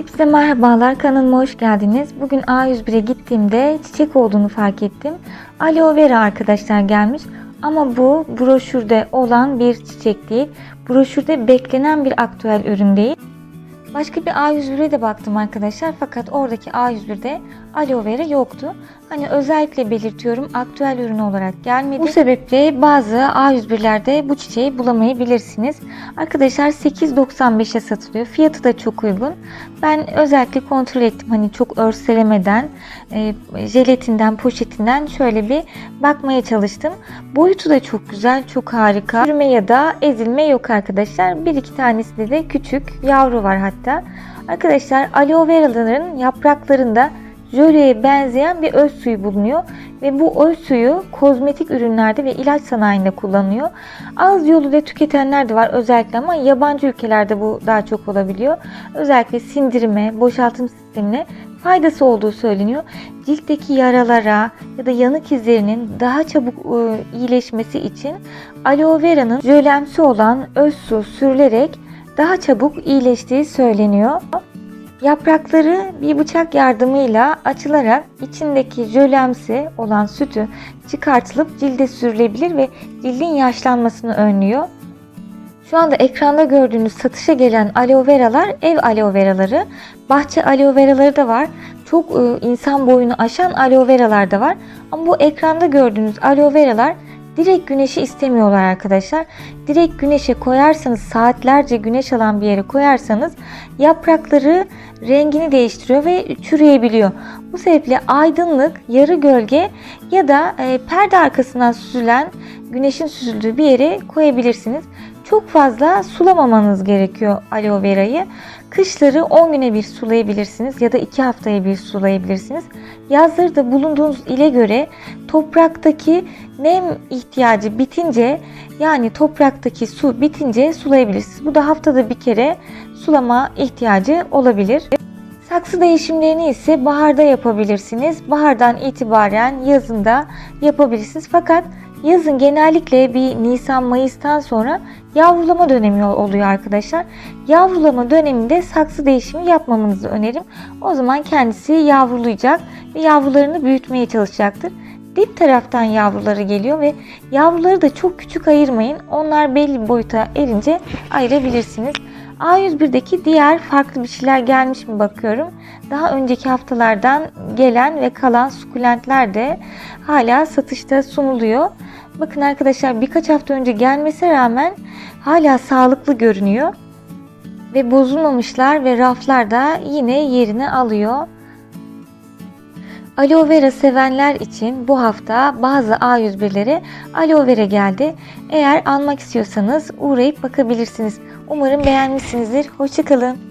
Hepinize merhabalar kanalıma hoş geldiniz. Bugün A101'e gittiğimde çiçek olduğunu fark ettim. Aloe vera arkadaşlar gelmiş ama bu broşürde olan bir çiçek değil. Broşürde beklenen bir aktüel ürün değil. Başka bir A101'e de baktım arkadaşlar fakat oradaki A101'de aloe vera yoktu. Hani özellikle belirtiyorum aktüel ürün olarak gelmedi. Bu sebeple bazı A101'lerde bu çiçeği bulamayabilirsiniz. Arkadaşlar 8.95'e satılıyor. Fiyatı da çok uygun. Ben özellikle kontrol ettim hani çok örselemeden, e, jeletinden, poşetinden şöyle bir bakmaya çalıştım. Boyutu da çok güzel, çok harika. Çürüme ya da ezilme yok arkadaşlar. Bir iki tanesinde de küçük yavru var hatta. Arkadaşlar aloe veraların yapraklarında jöleye benzeyen bir öz suyu bulunuyor ve bu öz suyu kozmetik ürünlerde ve ilaç sanayinde kullanılıyor. Az yoluyla tüketenler de var özellikle ama yabancı ülkelerde bu daha çok olabiliyor. Özellikle sindirime, boşaltım sistemine faydası olduğu söyleniyor. Ciltteki yaralara ya da yanık izlerinin daha çabuk e, iyileşmesi için aloe vera'nın jölemsi olan öz su sürülerek daha çabuk iyileştiği söyleniyor. Yaprakları bir bıçak yardımıyla açılarak içindeki jölemsi olan sütü çıkartılıp cilde sürülebilir ve cildin yaşlanmasını önlüyor. Şu anda ekranda gördüğünüz satışa gelen aloe veralar ev aloe veraları. Bahçe aloe veraları da var. Çok e, insan boyunu aşan aloe veralar da var. Ama bu ekranda gördüğünüz aloe veralar direkt güneşi istemiyorlar arkadaşlar. Direkt güneşe koyarsanız saatlerce güneş alan bir yere koyarsanız yaprakları rengini değiştiriyor ve çürüyebiliyor. Bu sebeple aydınlık, yarı gölge ya da e, perde arkasından süzülen güneşin süzüldüğü bir yere koyabilirsiniz. Çok fazla sulamamanız gerekiyor aloe verayı. Kışları 10 güne bir sulayabilirsiniz ya da 2 haftaya bir sulayabilirsiniz. Yazları da bulunduğunuz ile göre topraktaki nem ihtiyacı bitince yani topraktaki su bitince sulayabilirsiniz. Bu da haftada bir kere sulama ihtiyacı olabilir. Saksı değişimlerini ise baharda yapabilirsiniz. Bahardan itibaren yazında yapabilirsiniz. Fakat yazın genellikle bir Nisan Mayıs'tan sonra yavrulama dönemi oluyor arkadaşlar. Yavrulama döneminde saksı değişimi yapmamanızı öneririm. O zaman kendisi yavrulayacak ve yavrularını büyütmeye çalışacaktır. Dip taraftan yavruları geliyor ve yavruları da çok küçük ayırmayın. Onlar belli bir boyuta erince ayırabilirsiniz. A101'deki diğer farklı bir şeyler gelmiş mi bakıyorum. Daha önceki haftalardan gelen ve kalan sukulentler de hala satışta sunuluyor. Bakın arkadaşlar birkaç hafta önce gelmesine rağmen hala sağlıklı görünüyor. Ve bozulmamışlar ve raflarda yine yerini alıyor. Aloe vera sevenler için bu hafta bazı A101'lere aloe vera geldi. Eğer almak istiyorsanız uğrayıp bakabilirsiniz. Umarım beğenmişsinizdir. Hoşçakalın.